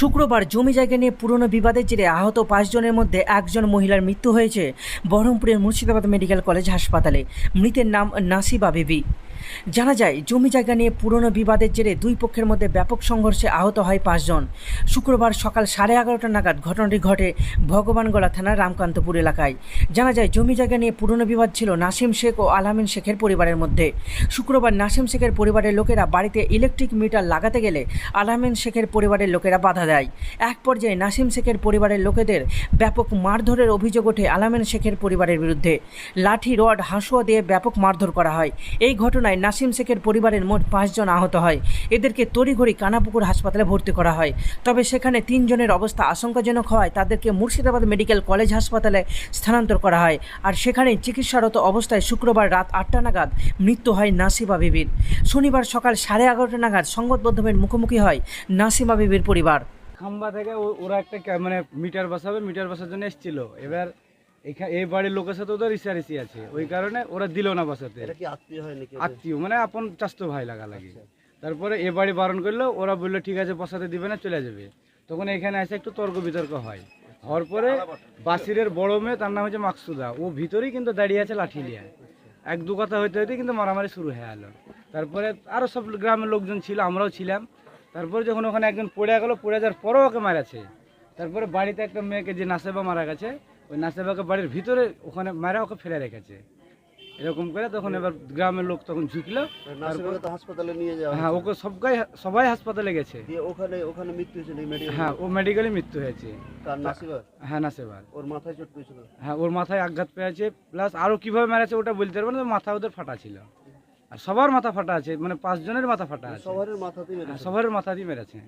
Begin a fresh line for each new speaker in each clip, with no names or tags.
শুক্রবার জমি জায়গা নিয়ে পুরনো বিবাদের জেরে আহত পাঁচজনের মধ্যে একজন মহিলার মৃত্যু হয়েছে বহরমপুরের মুর্শিদাবাদ মেডিকেল কলেজ হাসপাতালে। মৃতের নাম নাসিবা বিবি। জানা যায়, জমি জায়গা নিয়ে পুরনো বিবাদের জেরে দুই পক্ষের মধ্যে ব্যাপক সংঘর্ষে আহত হয় পাঁচজন। শুক্রবার সকাল সাড়ে এগারোটা নাগাদ ঘটনাটি ঘটে ভগবানগোলা থানার রামকান্তপুর এলাকায়। জানা যায়, জমি জায়গা নিয়ে পুরনো বিবাদ ছিল নাসিম শেখ ও আলামিন শেখের পরিবারের মধ্যে। শুক্রবার নাসিম শেখের পরিবারের লোকেরা বাড়িতে ইলেকট্রিক মিটার লাগাতে গেলে আলামিন শেখের পরিবারের লোকেরা বাধা দেয়। এক পর্যায়ে নাসিম শেখের পরিবারের লোকেদের ব্যাপক মারধরের অভিযোগ ওঠে আলামিন শেখের পরিবারের বিরুদ্ধে। লাঠি, রড, হাঁসুয়া দিয়ে ব্যাপক মারধর করা হয়। এই ঘটনায় নাসিম শেখের পরিবারের মোট পাঁচজন আহত হয়। এদেরকে তড়িঘড়ি কানাপুকুর হাসপাতালে ভর্তি করা হয়। তবে সেখানে তিনজনের অবস্থা আশঙ্কাজনক হওয়ায় তাদেরকে মুর্শিদাবাদ মেডিকেল কলেজ হাসপাতালে স্থানান্তর করা হয়। আর সেখানে চিকিৎসারত অবস্থায় শুক্রবার রাত আটটা নাগাদ মৃত্যু হয় নাসিবা বিবির। শনিবার সকাল সাড়ে এগারোটা নাগাদ সংবাদ মাধ্যমের মুখোমুখি হয় নাসিমা বিবির পরিবার।
খাম্বা থেকে ওরা একটা মানে মিটার বসাবে, মিটার বসার জন্য এসেছিল। এবার এই বাড়ির লোকের সাথে ওদের রিসারিসি আছে। ওই কারণে ওরা দিল না বসাতে।
আত্মীয়
মানে আপন চাস্তো ভাই লাগা লাগে তারপরে এ বাড়ি বারণ করল ওরা বলল ঠিক আছে বসাতে দিবে না চলে যাবে। তখন এখানে এসে একটু তর্ক বিতর্ক হয়। হওয়ার পরে বাসিরের বড় মেয়ে তার নাম হচ্ছে মাকসুদা। ও ভিতরেই কিন্তু দাঁড়িয়ে আছে লাঠি নিয়ে। এক দু কথা হইতে হইতে কিন্তু মারামারি শুরু হয়ে গেলো। তারপরে আরও সব গ্রামের লোকজন ছিল আমরাও ছিলাম। তারপরে যখন ওখানে একজন পড়ে গেল পড়ে যাওয়ার পরেও ওকে মারাছে। তারপরে বাড়িতে একটা মেয়েকে যে নাসেবা মারা গেছে ওই নাসেবাকে বাড়ির ভিতরে ওখানে মারা ওকে ফেলে রেখেছে। এরকম করে তখন এবার গ্রামের লোক তখন ঝুঁকলো।
হাসপাতালে নিয়ে যাওয়া
হ্যাঁ ওকে সবাই সবাই হাসপাতালে গেছে।
ওখানে ওখানে মৃত্যু হয়েছে
হ্যাঁ ও মেডিকেলে মৃত্যু হয়েছে। হ্যাঁ নাসেবার।
ওর মাথায় চোট পেয়েছিল
হ্যাঁ ওর মাথায় আঘাত পেয়েছে। প্লাস আরও কীভাবে মেরেছে ওটা বলতে পারব না মাথা ওদের ফাটা ছিল। আর সবার মাথা ফাটা আছে মানে পাঁচজনের মাথা ফাটা আছে।
সবারের মাথাতেই
হ্যাঁ, সবার মাথা দিয়ে মেরেছে।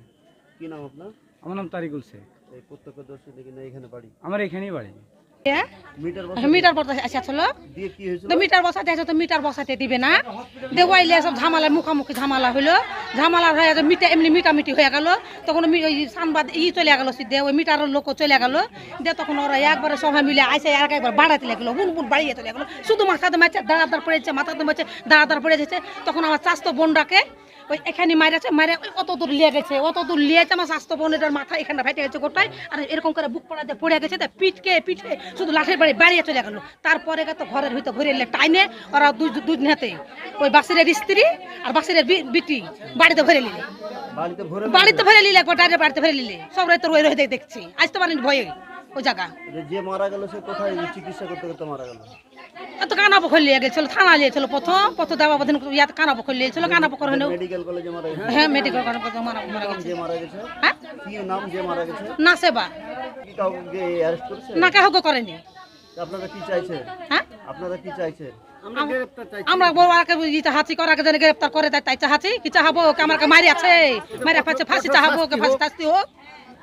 কি নাম আপনার?
আমার নাম তারিকুল শেখ।
এই প্রত্যক্ষদর্শী নাকি না এখানে বাড়ি?
আমার এখানেই বাড়ি।
মিটার
বসাতে আসছিল
দিয়ে
তো মিটার বসাতে আসে তো মিটার বসাতে দিবে না। দেওয়াইলে সব ঝামেলা মুখামুখি ঝামেলা হইল। ঝামেলা হয়ে এমনি মিটামিটি হয়ে গেল। তখন মি- ওই সানবাদ ই চলে গেল সিদ্ধে ওই মিটারের লোক চলে গেল। দিয়ে তখন ওরা একবারে সবাই মিলে আইসে আর একবার বাড়াতে লাগল হুন হুন বাড়িয়ে চলে গেলো। শুধু মাথাতে মারছে দাঁড়াদার পড়েছে মাথাতে মারছে দাঁড়াদার পড়ে যাচ্ছে তখন আমার স্বাস্থ্য বোনটাকে ওই এখানে মারে ওই অত দূর লিয়ে গেছে অত দূর লিয়েছে আমার স্বাস্থ্য বোনের মাথা এখানে ফেটে গেছে গোটাই আর এরকম করে বুক পড়া দিয়ে পড়ে গেছে তা পিঠকে পিঠে শুধু লাঠের বাড়ি বাড়িয়ে চলে গেল। তারপরে তো ঘরের ভিতরে ঘুরে এলে টাইনে ওরা দুই দুই হাতে ওই বাসিরের স্ত্রী আর বাসিরের বিটি বাড়িতে ভরে নিলে।
বাড়িতে ভরে
নিলে? ডাইরেক্ট বাড়িতে ভরে নিলে। সব রাত রয়ে রয়ে দেখছি। আজ তো মানে ভয়ে। ওই জায়গা।
যে- যে মারা গেল সে কোথায় চিকিৎসা করতে করতে মারা গেল?
এত কানা পখর লিয়ে গেছিল থানা লিয়েছিল প্রথম প্রথম দেওয়া বোধ ইয়াতে কানা পখর লিয়েছিল কানা পখর হলে।
মেডিকেল কলেজে মারা গেছে?
হ্যাঁ মেডিকেল করার মারা মারা গেছে
যে মারা গেছে?
হ্যাঁ?
কি নাম যে মারা গেছে?
না সেবা
কি কাউকে অ্যারেস্ট করেছে?
না কাউকে করেনি।
আপনারা কি চাইছেন?
হ্যাঁ?
আপনারা কি চাইছেন?
আমরা বড় আগে ইটা হাসি করার আগে যেন গ্রেপ্তার করে দেয় তাই চাহাছি কি চাহাবো আমার মারি আছে মারি ফাঁসি ফাঁসি চাহাবো ফাঁসি শাস্তি হোক।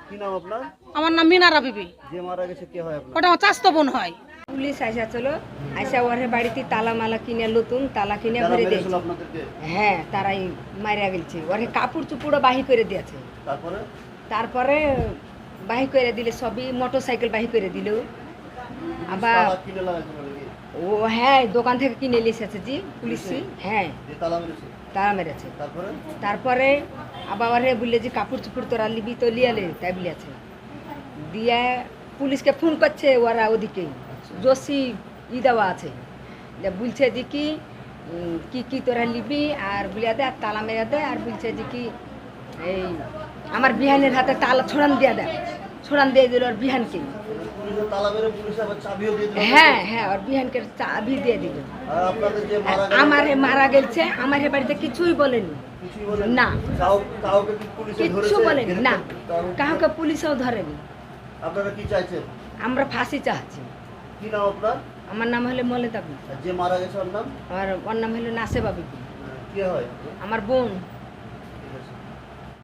কি নাম আপনার?
আমার নাম মিনারা বিবি
যে মারা গেছে কে হয় আপনার?
ওটা আমার চাস্ত বোন হয়।
পুলিশ আইসা চলো আইসা ওর বাড়িতে তালা মালা কিনে নতুন তালা কিনে ভরে দিয়েছে। হ্যাঁ তারাই মারিয়া গেছে ওর কাপড় চুপুরও বাহি করে দিয়েছে।
তারপরে?
তারপরে বাহি করে দিলে সবই মোটর সাইকেল বাহি করে দিল। আবার ও হ্যাঁ দোকান থেকে কিনে এসেছে জি পুলিশই হ্যাঁ।
তালা মেরেছে?
তারা মেরেছে।
তারপরে?
তারপরে আবার বললে যে কাপড় চুপুর তোরা লিবি তো লিয়ালে তাই বলেছে দিয়ে পুলিশকে ফোন করছে ওরা ওদিকে। জোশি ই দেওয়া আছে। বলছে যে কি কি কি তোরা লিবি আর বুলিয়া দে আর তালা মেরে দে আর বলছে যে কি এই আমার বিহানের হাতে তালা ছোড়ান দিয়ে দেয় ছোড়ান দিয়ে দিল ওর বিহানকে।
পুলিশের তালা মেরে পুলিশ আবার চাবিও দিয়ে দিল।
হ্যাঁ হ্যাঁ ওর বিহানকে চাবি দিয়ে দিল।
আর আপনাদের যে মারা গেল
আমার মারা গেছে আমার এ বাড়িতে কিছুই বলেনি। না।
কাউ কাউকে কি পুলিশে
কিচ্ছু
ধরেছে?
বলেনি না।
কাউ-
কাউকে পুলিশেও ধরেনি।
আপনারা কি চাইছেন?
আমরা ফাঁসি চাচ্ছি।
কি নাম আপনার?
আমার নাম হলো মলে দাবি
যে মারা গেছে ওর নাম?
আর ওর নাম হলো নাসেবা বিবি।
কে হয়?
আমার বোন।